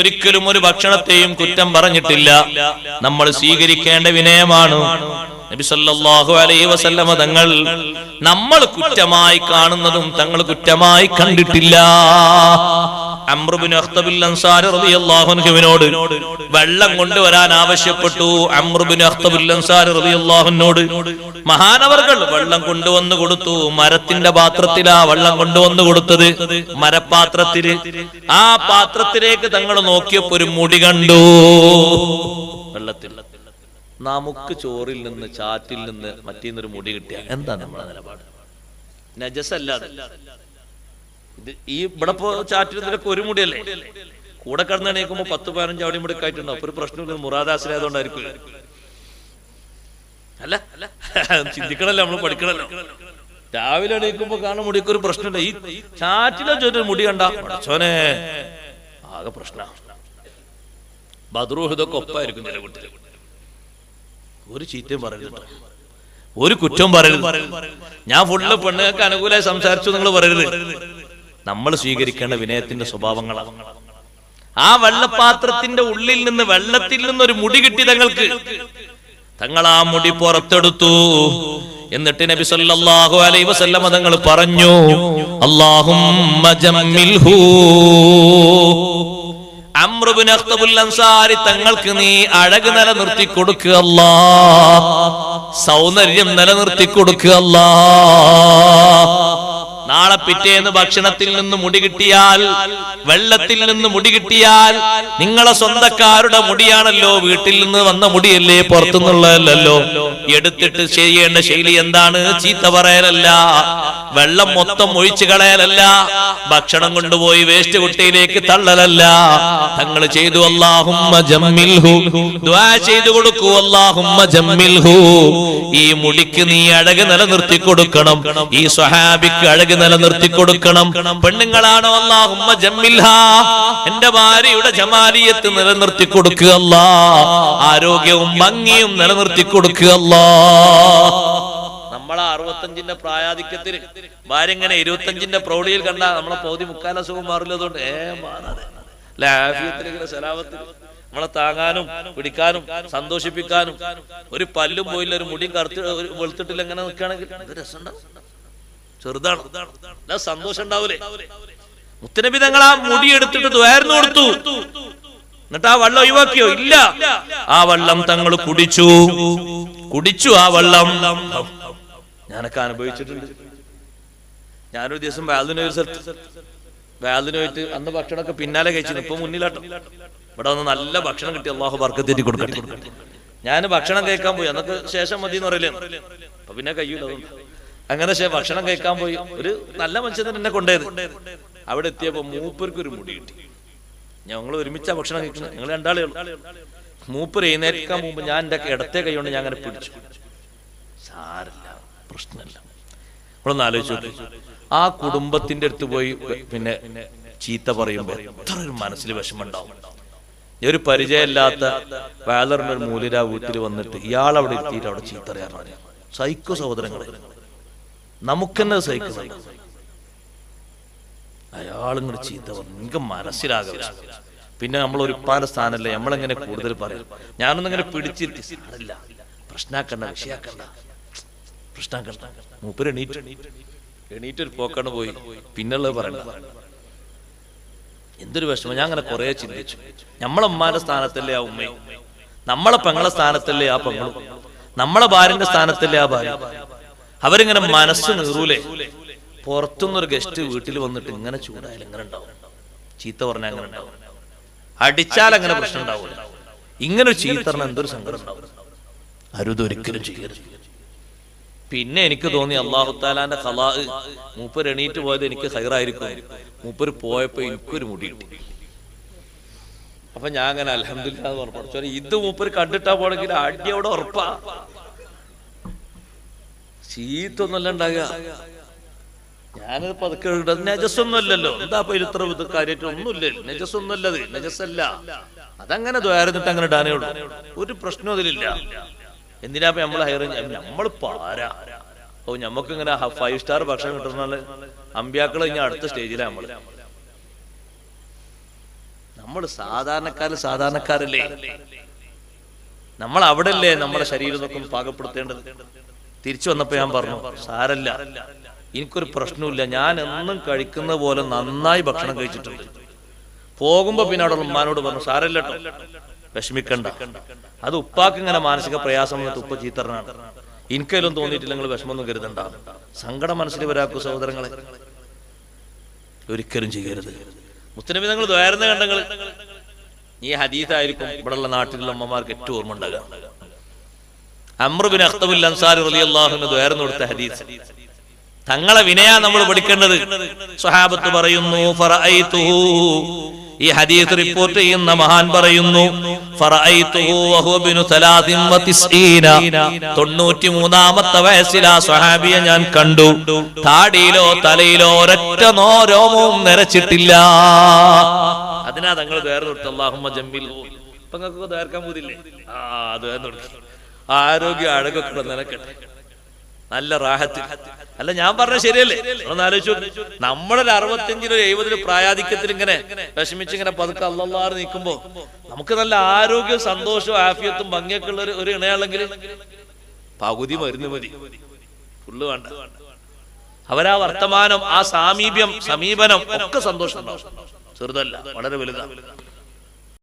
ഒരിക്കലും ഒരു ഭക്ഷണത്തെയും കുറ്റം പറഞ്ഞിട്ടില്ല. നമ്മൾ സ്വീകരിക്കേണ്ട വിനയമാണ്. നബി സല്ലല്ലാഹു അലൈഹി വസല്ലമ തങ്ങൾ നമ്മൾ കുറ്റമായി കാണുന്നതും തങ്ങൾ കുറ്റമായി കണ്ടിട്ടില്ല. അമ്രുബിൻ അഖ്തബിൽ അൻസാരി റളിയല്ലാഹു അൻഹുവിനോട് വെള്ളം കൊണ്ടുവരാൻ ആവശ്യപ്പെട്ടു. അമ്രുബിൻ അഖ്തബിൽ അൻസാരി റളിയല്ലാഹുവിനോട് മഹാനവർകൾ വെള്ളം കൊണ്ടുവന്നു കൊടുത്തു. മരത്തിന്റെ പാത്രത്തിലാ വെള്ളം കൊണ്ടുവന്നു കൊടുത്തത്. മരപാത്രത്തിൽ ആ പാത്രത്തിലേക്ക് തങ്ങൾ നോക്കിയപ്പോ ഒരു മുടി കണ്ടു. വെള്ളത്തിൽ. നമുക്ക് ചോറിൽ നിന്ന് ചാറ്റിൽ നിന്ന് മറ്റേന്നൊരു മുടി കിട്ടിയ. എന്താ നമ്മളെ നിലപാട്? നജസല്ലാതെ ഇത് ഈ ഇവിടെ ഇപ്പോ ചാറ്റിൽ നിന്നൊക്കെ ഒരു മുടിയല്ലേ? കൂടെ കിടന്ന് എണീക്കുമ്പോ പത്ത് പതിനഞ്ച് അവിടെ മുടി അപ്പൊ ഒരു പ്രശ്നമില്ല മുറാദാസിലായതുകൊണ്ടായിരിക്കും അല്ല ചിന്തിക്കണല്ലോ നമ്മൾ പഠിക്കണല്ലോ. രാവിലെ എണീക്കുമ്പോ കാണുന്ന മുടിക്ക് ഒരു പ്രശ്നമില്ല. ഈ ചാറ്റിലെ ചോദിച്ചൊരു മുടി കണ്ട പഠിച്ചോനെ ആകെ പ്രശ്ന. ബദ്രൂഹിതൊക്കെ ഒപ്പായിരിക്കും ചില കുട്ടികൾ ഒരു ചീത്തയും പറയരുത് ഒരു കുറ്റവും പറയരുത്. ഞാൻ ഫുള്ള് പെണ്ണുങ്ങൾക്ക് അനുകൂലമായി സംസാരിച്ചു നിങ്ങൾ പറയരുത്. നമ്മൾ സ്വീകരിക്കേണ്ട വിനയത്തിന്റെ സ്വഭാവങ്ങളാണ്. ആ വെള്ളപാത്രത്തിന്റെ ഉള്ളിൽ നിന്ന് വെള്ളത്തിൽ നിന്ന് ഒരു മുടി കിട്ടി തങ്ങൾക്ക്. തങ്ങൾ ആ മുടി പുറത്തെടുത്തു. എന്നിട്ട് നബി സല്ലല്ലാഹു അലൈഹി വസല്ലമ തങ്ങൾ പറഞ്ഞു അല്ലാഹുമ്മ ജമ്മിൽഹു. അമ്രുബിൻ അഖ്തബുൽ അൻസാരി തങ്ങൾക്ക് നീ അഴക് നിലനിർത്തി കൊടുക്കുക അല്ലാ സൗന്ദര്യം നിലനിർത്തി കൊടുക്കുക അല്ലാ നാളെ പിറ്റേന്ന് ഭക്ഷണത്തിൽ നിന്ന് മുടി കിട്ടിയാൽ വെള്ളത്തിൽ നിന്ന് മുടി കിട്ടിയാൽ നിങ്ങളെ സ്വന്തക്കാരുടെ മുടിയാണല്ലോ വീട്ടിൽ നിന്ന് വന്ന മുടിയല്ലേ പുറത്തുനിന്നുള്ളതല്ലോ എടുത്തിട്ട് ചെയ്യേണ്ട ശൈലി എന്താണ്? ചീത്ത പറയലല്ല വെള്ളം മൊത്തം ഒഴിച്ചു കളയലല്ല ഭക്ഷണം കൊണ്ടുപോയി വേസ്റ്റ് കുട്ടിയിലേക്ക് തള്ളലല്ല. തങ്ങൾ ചെയ്തു അല്ലാഹുമ്മ ജമ്മിൽഹു. ചെയ്തു കൊടുക്കൂ അല്ലാഹുമ്മ ജമ്മിൽഹു. ഈ മുടിക്ക് നീ അഴക് നിലനിർത്തി കൊടുക്കണം. ഈ സ്വഹാബിക്ക് അഴക് നിലനിർത്തി കൊടുക്കണം പെണ്ണുങ്ങളാണോ എന്റെ ഭാര്യയുടെ ജമാലിയത്ത് നിലനിർത്തി കൊടുക്കുക അല്ലാ. ആരോഗ്യവും ഭംഗിയും നിലനിർത്തി കൊടുക്കുക അല്ലാ. നമ്മളെ അറുപത്തഞ്ചിന്റെ പ്രായാധിക്യത്തിൽ ഭാര്യ ഇങ്ങനെ ഇരുപത്തഞ്ചിന്റെ പ്രൗഢിയിൽ കണ്ട നമ്മളെ പൗതി മുക്കാൽ അസുഖം മാറില്ലതുകൊണ്ട് ഏ മാറാതെ. നമ്മളെ താങ്ങാനും പിടിക്കാനും സന്തോഷിപ്പിക്കാനും ഒരു പല്ലും പോയില്ല ഒരു മുടിയും കറുത്ത് വെളുത്തിട്ടില്ല എങ്ങനെ നിൽക്കുകയാണെങ്കിൽ. രസമുണ്ടോ ചെറുതാണ്. അല്ല സന്തോഷം ഉണ്ടാവൂലേ? മുത്തനബി തങ്ങൾ ആ മുടി എടുത്തിട്ട് ദ്വാരുന്നു കൊടുത്തു. എന്നിട്ട് ആ വെള്ളം ഒഴിവാക്കിയോ? ഇല്ല. ആ വെള്ളം തങ്ങൾ കുടിച്ചു. കുടിച്ചു ആ വെള്ളം. ഞാനൊക്കെ അനുഭവിച്ചിട്ടുണ്ട്. ഞാനൊരു ദിവസം വാലിന് ഒരു സ്ഥലത്ത് വാലിന് പോയിട്ട് അന്ന് ഭക്ഷണമൊക്കെ പിന്നാലെ കഴിച്ചു ഇപ്പൊ മുന്നിലാട്ടോ. ഇവിടെ വന്ന് നല്ല ഭക്ഷണം കിട്ടി. അള്ളാഹു വർക്കത്തേറ്റി കൊടുക്കട്ടെ. ഞാൻ ഭക്ഷണം കഴിക്കാൻ പോയി. അന്നൊക്കെ ശേഷം മതി എന്ന് പറയലേ. അപ്പൊ പിന്നെ കഴിയൂല അതുകൊണ്ട്. അങ്ങനെ പക്ഷേ ഭക്ഷണം കഴിക്കാൻ പോയി. ഒരു നല്ല മനുഷ്യൻ എന്നെ കൊണ്ടുപോയത്. അവിടെ എത്തിയപ്പോ മൂപ്പർക്ക് ഒരു മുടി കിട്ടി. ഞങ്ങൾ ഒരുമിച്ച ഭക്ഷണം കഴിക്കുന്നത്. ഞങ്ങൾ രണ്ടാളേ ഉള്ളൂ. മൂപ്പർ എഴുന്നേൽക്കാൻ മുമ്പ് ഞാൻ എന്റെ ഇടത്തെ കൈ കൊണ്ട് ഞാൻ അങ്ങനെ പിടിച്ചു. സാരല്ല പ്രശ്നമില്ല. നമ്മളൊന്ന് ആലോചിച്ചു ആ കുടുംബത്തിന്റെ അടുത്ത് പോയി പിന്നെ ചീത്ത പറയുമ്പോ എത്ര ഒരു മനസ്സിൽ വിഷമുണ്ടാവും ഒരു പരിചയമില്ലാത്ത വാലറിന്റെ ഒരു മൂലിര വീട്ടിൽ വന്നിട്ട് ഇയാൾ അവിടെ എത്തിയിട്ട് അവിടെ ചീത്ത അറിയാറുണ്ട് സൈക്കോ സഹോദരങ്ങളെ. നമുക്കെന്നെ സഹിക്കുന്നു. അയാളിങ്ങനെ ചീത്ത പറഞ്ഞു. എനിക്ക് മനസ്സിലാകില്ല പിന്നെ നമ്മൾ ഒരു പാല സ്ഥാനല്ലേ? നമ്മളെങ്ങനെ കൂടുതൽ പറയും? ഞാനൊന്നിങ്ങനെ പിടിച്ചിരുത്തി സാരമില്ല പ്രശ്നാക്കണ്ട വിഷയാക്കണ്ട. പ്രശ്നാക്കണ്ട. മൂപ്പര് എണീറ്റ്. എണീറ്റ് ഒരു പോക്കാണ് പോയി. പിന്നുള്ളത് പറയണ്ട. എന്തൊരു വിഷമം. ഞാൻ അങ്ങനെ കുറെ ചിന്തിച്ചു. നമ്മളെ ഉമ്മാന്റെ സ്ഥാനത്തല്ലേ ആ ഉമ്മയും? നമ്മളെ പെങ്ങളെ സ്ഥാനത്തല്ലേ ആ പെങ്ങളും? നമ്മളെ ഭാര്യന്റെ സ്ഥാനത്തല്ലേ ആ ഭാര്യ അവരിങ്ങനെ മനസ്സ് നീറൂലേ? പുറത്തുനിന്നൊരു ഗസ്റ്റ് വീട്ടിൽ വന്നിട്ട് ഇങ്ങനെ ചൂടായാലും ഇങ്ങനെ ഉണ്ടാവും? ചീത്ത പറഞ്ഞാൽ അങ്ങനെ ഉണ്ടാവും? അടിച്ചാൽ അങ്ങനെ പ്രശ്നം ഉണ്ടാവില്ല ഇങ്ങനെ ഒരു പറഞ്ഞാൽ എന്തൊരു സങ്കടം ഉണ്ടാവും? അരുതൊരിക്കലും ചെയ്യരുത്. പിന്നെ എനിക്ക് തോന്നി അള്ളാഹുത്താലാന്റെ കലാ മൂപ്പർ എണീറ്റ് പോയത് എനിക്ക് ഹൈറായിരിക്കും മൂപ്പർ പോയപ്പോ എനിക്കൊരു മുടി കിട്ടി. അപ്പൊ ഞാൻ അങ്ങനെ അലഹമില്ല ഇത് മൂപ്പർ കണ്ടിട്ടാ പോണെങ്കിൽ അടി ഉറപ്പാ. ചീത്തൊന്നല്ല ഉണ്ടാകുക. ഞാനത് പതുക്കെ നജസ്സൊന്നും എന്താ ഇപ്പൊ ഇത്ര ഇത് കാര്യമായിട്ട് ഒന്നുമില്ല. നജസ്സൊന്നും അത് നജസ്സല്ല. അതങ്ങനെ ദ്വാരന്നിട്ട് അങ്ങനെ ഇടാനേ ഉള്ളൂ. ഒരു പ്രശ്നം അതിലില്ല. എന്തിനാ നമ്മൾ ഹയർ നമ്മൾ പാരാ. ഓ ഞമ്മക്ക് ഇങ്ങനെ ഫൈവ് സ്റ്റാർ ഭക്ഷണം കിട്ടുന്നാൽ അമ്പ്യാക്കൾ ഇനി അടുത്ത സ്റ്റേജിലാണ് നമ്മൾ. നമ്മൾ സാധാരണക്കാര് സാധാരണക്കാരല്ലേ? നമ്മൾ അവിടെ അല്ലേ? നമ്മുടെ ശരീരം ഒക്കെ പാകപ്പെടുത്തേണ്ടത്? തിരിച്ചു വന്നപ്പോ ഞാൻ പറഞ്ഞു സാരല്ല എനിക്കൊരു പ്രശ്നമില്ല ഞാൻ എന്നും കഴിക്കുന്ന പോലെ നന്നായി ഭക്ഷണം കഴിച്ചിട്ടുണ്ട്. പോകുമ്പോ പിന്നെ അവിടെ ഉമ്മാനോട് പറഞ്ഞു സാരല്ല വിഷമിക്കണ്ട. അത് ഉപ്പാക്ക് ഇങ്ങനെ മാനസിക പ്രയാസം വന്നിട്ട് ഉപ്പ ചീത്തറിനാണ് എനിക്കതിലും തോന്നിയിട്ടില്ല നിങ്ങൾ വിഷമമൊന്നും കരുതണ്ട. സങ്കടം മനസ്സിൽ വരാക്കൂ സഹോദരങ്ങളെ. ഒരിക്കലും ചെയ്യരുത്. മുത്തനബി നിങ്ങൾ ദ്വാരുന്ന കണ്ടങ്ങൾ ഈ ഹദീസായിരിക്കും ഇവിടെയുള്ള നാട്ടിലുള്ള അമ്മമാർക്ക് ഏറ്റവും ഓർമ്മ ഉണ്ടാകുക. അമ്രുബിൻ അഖ്തബുൽ അൻസാരി റളിയല്ലാഹു അൻഹു ദുആർന്നു കൊടുത്ത ഹദീസ്. തങ്ങളെ വിനയാ നമ്മൾ പഠിക്കേണ്ടത് സ്വഹാബത്ത് പറയുന്നു ഫറഅയ്തുഹു. ഈ ഹദീസ് റിപ്പോർട്ട് ചെയ്യുന്ന മഹാൻ പറയുന്നു 93ാമത്തെ വയസ്സിൽ ആ സ്വഹാബിയെ ഞാൻ കണ്ടു. താടിയിലോ തലയിലോ ഒരൊറ്റ നോരോമവും നിരച്ചിട്ടില്ല അതിനാ തങ്ങൾ വേറെ അള്ളാഹുമ്മ ജമ്മിൽ. ഇപ്പൊ നിങ്ങൾക്ക് ദ്വാരക്കാൻ പോതില്ലേ ആ അത് നിർത്തി ആരോഗ്യ അഴകൊക്കെ നിലക്കട്ടെ. നല്ല റാഹത്ത്. അല്ല ഞാൻ പറഞ്ഞ ശരിയല്ലേ? ആലോചിച്ചു നമ്മളൊരു അറുപത്തിയഞ്ചിന് ഒരു എഴുപതിന് പ്രായാധിക്യത്തിൽ ഇങ്ങനെ വിഷമിച്ച് ഇങ്ങനെ പതുക്കെ അല്ലാറ് നിൽക്കുമ്പോ നമുക്ക് നല്ല ആരോഗ്യവും സന്തോഷവും ആഫിയത്തും ഭംഗിയൊക്കെ ഉള്ള ഒരു- ഇണയാണെങ്കിൽ പകുതി മരുന്ന് മതി. ഫുള്ള് വേണ്ട. അവരാ വർത്തമാനം ആ സാമീപ്യം സമീപനം ഒക്കെ സന്തോഷം ചെറുതല്ല വളരെ വലുതാണ്